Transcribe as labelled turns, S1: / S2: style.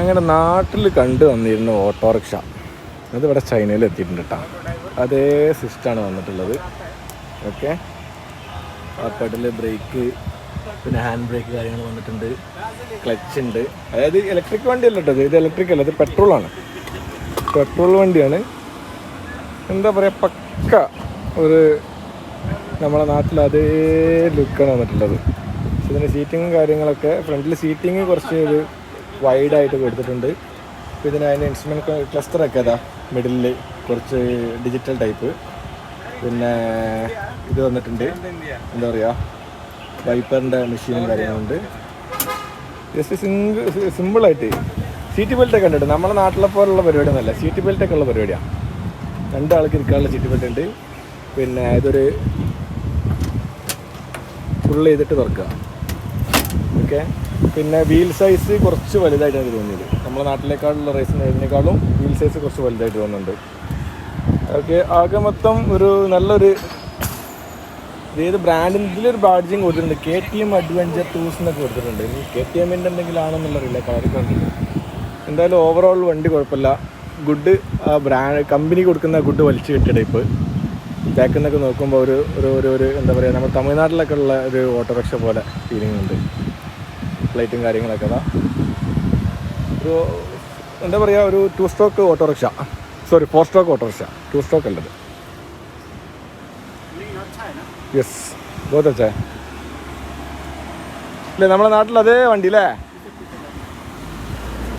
S1: അങ്ങനെ നാട്ടിൽ കണ്ടു വന്നിരുന്ന ഓട്ടോറിക്ഷ. അത് ഇവിടെ ചൈനയിൽ എത്തിയിട്ടുണ്ട് കേട്ടോ അതേ സിസ്റ്റാണ് വന്നിട്ടുള്ളത്. ഓക്കെ. പെഡൽ ബ്രേക്ക് പിന്നെ ഹാൻഡ് ബ്രേക്ക് കാര്യങ്ങൾ വന്നിട്ടുണ്ട്. ക്ലച്ച് ഉണ്ട്. അതായത് ഇലക്ട്രിക് വണ്ടിയല്ല കേട്ടോ ഇത്. ഇത് ഇലക്ട്രിക് അല്ല ഇത് പെട്രോളാണ് പെട്രോൾ വണ്ടിയാണ്. എന്താ പറയുക പക്ക ഒരു നമ്മളെ നാട്ടിൽ അതേ ലുക്കാണ് വന്നിട്ടുള്ളത്. ഇതിന്റെ സീറ്റിങ്ങും കാര്യങ്ങളൊക്കെ ഫ്രണ്ടിൽ സീറ്റിങ് കുറച്ച് ഒരു വൈഡായിട്ട് കൊടുത്തിട്ടുണ്ട്. അപ്പോൾ ഇതിന് അതിന്റെ ഇൻസ്ട്രുമെന്റ് ക്ലസ്റ്ററൊക്കെ അതാ മിഡിലിൽ കുറച്ച് ഡിജിറ്റൽ ടൈപ്പ് പിന്നെ ഇത് വന്നിട്ടുണ്ട്. എന്താ പറയുക വൈപ്പറിന്റെ മെഷീനും കാര്യങ്ങളുണ്ട്. ജസ്റ്റ് സിംഗിൾ സിമ്പിളായിട്ട് സീറ്റ് ബെൽറ്റ് ഒക്കെ ഉണ്ട് നമ്മുടെ നാട്ടിലെ പോലുള്ള പരിപാടി ഒന്നല്ല സീറ്റ് ബെൽറ്റ് ഒക്കെ ഉള്ള പരിപാടിയാണ് രണ്ടാൾക്ക് ഇരിക്കാനുള്ള സീറ്റ് ബെൽറ്റ് ഉണ്ട്. പിന്നെ ഇതൊരു ഫുൾ ചെയ്തിട്ട് തുറക്കുക. ഓക്കെ പിന്നെ വീൽ സൈസ് കുറച്ച് വലുതായിട്ട് എനിക്ക് തോന്നിയത്. നമ്മുടെ നാട്ടിലേക്കാളുള്ള റേസ് ഇതിനേക്കാളും വീൽ സൈസ് കുറച്ച് വലുതായിട്ട് തോന്നുന്നുണ്ട്. ഓക്കെ ആകെ മൊത്തം ഒരു നല്ലൊരു ഏത് ബ്രാൻഡിൽ ഇതിലൊരു ബാഡ്ജിങ് കൊടുത്തിട്ടുണ്ട്. കെ ടി എം അഡ്വഞ്ചർ ടൂസ് എന്നൊക്കെ കൊടുത്തിട്ടുണ്ട്. ഇനി കെ ടി എമ്മിന്റെ എന്തെങ്കിലും ആണെന്നുള്ള അറിയില്ല കളർ കണ്ടിട്ടുണ്ട് എന്തായാലും ഓവറോൾ വണ്ടി കുഴപ്പമില്ല. ഗുഡ് ആ ബ്രാൻഡ് കമ്പനി കൊടുക്കുന്ന ഗുഡ് വലിച്ചു കിട്ടിയുടെ ഇപ്പോൾ ബാക്കിൽ നിന്നൊക്കെ നോക്കുമ്പോൾ ഒരു ഒരു ഒരു എന്താ പറയുക നമ്മുടെ തമിഴ്നാട്ടിലൊക്കെ ഉള്ള ഒരു ഓട്ടോറിക്ഷ പോലെ ഫീലിംഗ് ഉണ്ട്. പ്ലേറ്റും കാര്യങ്ങളൊക്കെ അതാ ഒരു എന്താ പറയുക ഒരു two stroke auto rickshaw. Sorry four stroke auto rickshaw. Two stroke അല്ലത്. യെസ് ബോധ അല്ലേ നമ്മുടെ നാട്ടിൽ അതേ വണ്ടി അല്ലേ